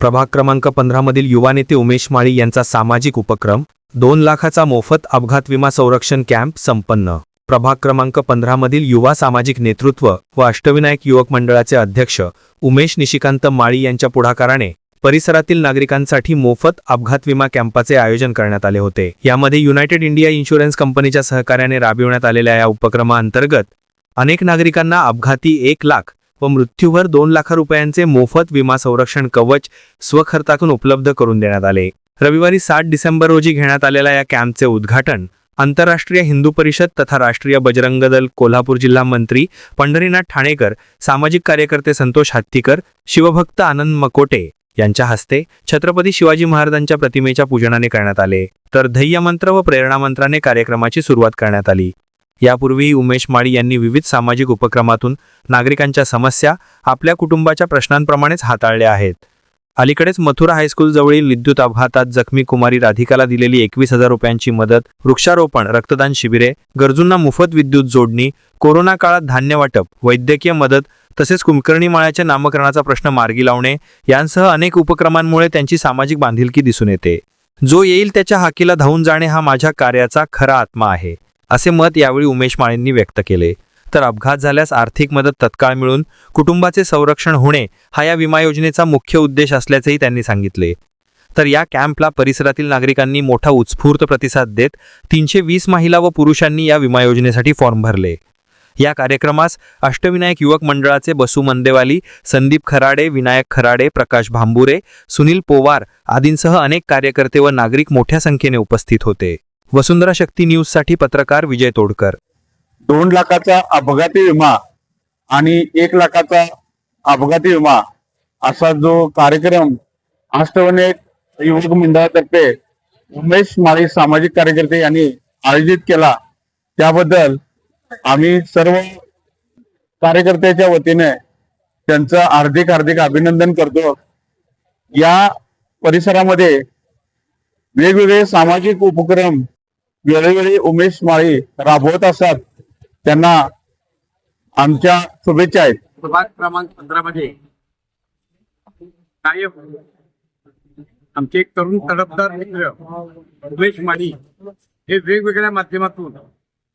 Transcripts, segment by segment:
प्रभाग क्रमांक पंधरामधील युवा नेते उमेश माळी यांचा सामाजिक उपक्रम दोन लाखाचा मोफत अपघात विमा संरक्षण कॅम्प संपन्न. प्रभाग क्रमांक पंधरामधील युवा सामाजिक नेतृत्व व अष्टविनायक युवक मंडळाचे अध्यक्ष उमेश निशिकांत माळी यांच्या पुढाकाराने परिसरातील नागरिकांसाठी मोफत अपघात विमा कॅम्पाचे आयोजन करण्यात आले होते. यामध्ये युनायटेड इंडिया इन्शुरन्स कंपनीच्या सहकार्याने राबविण्यात आलेल्या या उपक्रमाअंतर्गत अनेक नागरिकांना अपघाती एक लाख व मृत्यूवर दोन लाख रुपयांचे मोफत विमा संरक्षण कवच स्वखर्चातून उपलब्ध करून देण्यात आले. रविवारी सात डिसेंबर रोजी घेण्यात आलेल्या या कॅम्पचे उद्घाटन आंतरराष्ट्रीय हिंदू परिषद तथा राष्ट्रीय बजरंग दल कोल्हापूर जिल्हा मंत्री पंढरीनाथ ठाणेकर सामाजिक कार्यकर्ते संतोष हत्तीकर शिवभक्त आनंद मकोटे यांच्या हस्ते छत्रपती शिवाजी महाराजांच्या प्रतिमेच्या पूजनाने करण्यात आले. तर ध्येयमंत्र व प्रेरणामंत्राने कार्यक्रमाची सुरुवात करण्यात आली. यापूर्वीही उमेश माळी यांनी विविध सामाजिक उपक्रमातून नागरिकांच्या समस्या आपल्या कुटुंबाच्या प्रश्नांप्रमाणेच हाताळल्या आहेत. अलीकडेच मथुरा हायस्कूल जवळील विद्युत अपघातात जखमी कुमारी राधिकाला दिलेली एकवीस हजार रुपयांची मदत वृक्षारोपण रक्तदान शिबिरे गरजूंना मोफत विद्युत जोडणी कोरोना काळात धान्य वाटप वैद्यकीय मदत तसेच कुंभकर्णी माळ्याच्या नामकरणाचा प्रश्न मार्गी लावणे यांसह अनेक उपक्रमांमुळे त्यांची सामाजिक बांधिलकी दिसून येते. जो येईल त्याच्या हाकीला धावून जाणे हा माझ्या कार्याचा खरा आत्मा आहे. असे मत यावेळी उमेश माळींनी व्यक्त केले. तर अपघात झाल्यास आर्थिक मदत तत्काळ मिळून कुटुंबाचे संरक्षण होणे हा या विमा योजनेचा मुख्य उद्देश असल्याचेही त्यांनी सांगितले. तर या कॅम्पला परिसरातील नागरिकांनी मोठा उत्स्फूर्त प्रतिसाद देत तीनशे वीस महिला व पुरुषांनी या विमा योजनेसाठी फॉर्म भरले. या कार्यक्रमास अष्टविनायक युवक मंडळाचे बसू मंदेवाली संदीप खराडे विनायक खराडे प्रकाश भांबुरे सुनील पोवार आदींसह अनेक कार्यकर्ते व नागरिक मोठ्या संख्येने उपस्थित होते. वसुंधरा शक्ती न्यूजसाठी पत्रकार विजय तोडकर. दोन लाखाचा अपघाती विमा आणि एक लाखाचा अपघाती विमा असा जो कार्यक्रम अष्टवने युवक मंडळातर्फे उमेश माळी सामाजिक कार्यकर्ते यांनी आयोजित केला. त्याबद्दल आम्ही सर्व कार्यकर्त्याच्या वतीने त्यांचं हार्दिक हार्दिक अभिनंदन करतो. या परिसरामध्ये वेगवेगळे सामाजिक उपक्रम वेळोवेळी उमेश माळी राबवत असतात. त्यांना आमच्या शुभेच्छा आहेत. प्रभाग क्रमांक पंधरा मध्ये कायम आमचे एक तरुण तडफदार मित्र उमेश माळी हे वेगवेगळ्या माध्यमातून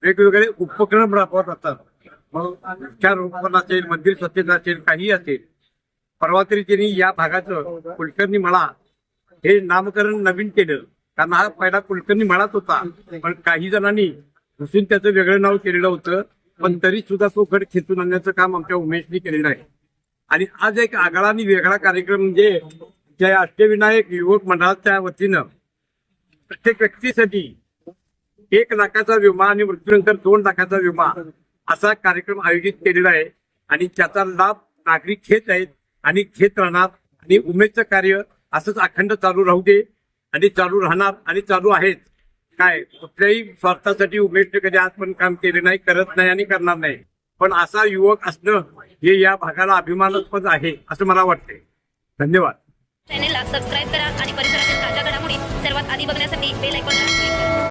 वेगवेगळे उपक्रम राबवत असतात. मग वृक्षारोपण असेल मंदिर स्वच्छता असेल काही असेल परवा तरी त्यांनी या भागाचं कुलकर्णी मला हे नामकरण नवीन केलं. कारण हा पहिला कुलकर्णी म्हणत होता. पण काही जणांनी घुसून त्याचं वेगळं नाव केलेलं होतं. पण तरी सुद्धा तो गड खेचून आणण्याचं काम आमच्या उमेशनी केलेलं आहे. आणि आज एक आगळा आणि वेगळा कार्यक्रम म्हणजे त्या अष्टविनायक युवक मंडळाच्या वतीनं प्रत्येक व्यक्तीसाठी एक लाखाचा विमा आणि मृत्यूनंतर दोन लाखाचा विमा असा कार्यक्रम आयोजित केलेला आहे. आणि त्याचा लाभ नागरिक घेत आहेत आणि घेत राहणार. आणि उमेदचं कार्य असंच अखंड चालू राहू दे. आणि चालू राहणार आणि चालू आहेत. काय? कुठल्याही स्वार्थासाठी उमेशने कधी आज पण काम केले नाही करत नाही आणि करणार नाही. पण असा युवक असणं हे या भागाला अभिमानास्पद आहे असं मला वाटते धन्यवाद. चॅनेलला सबस्क्राईब करा आणि परिसरातील ताज्या घडामोडी सर्वात आधी बघण्यासाठी बेल ऐकून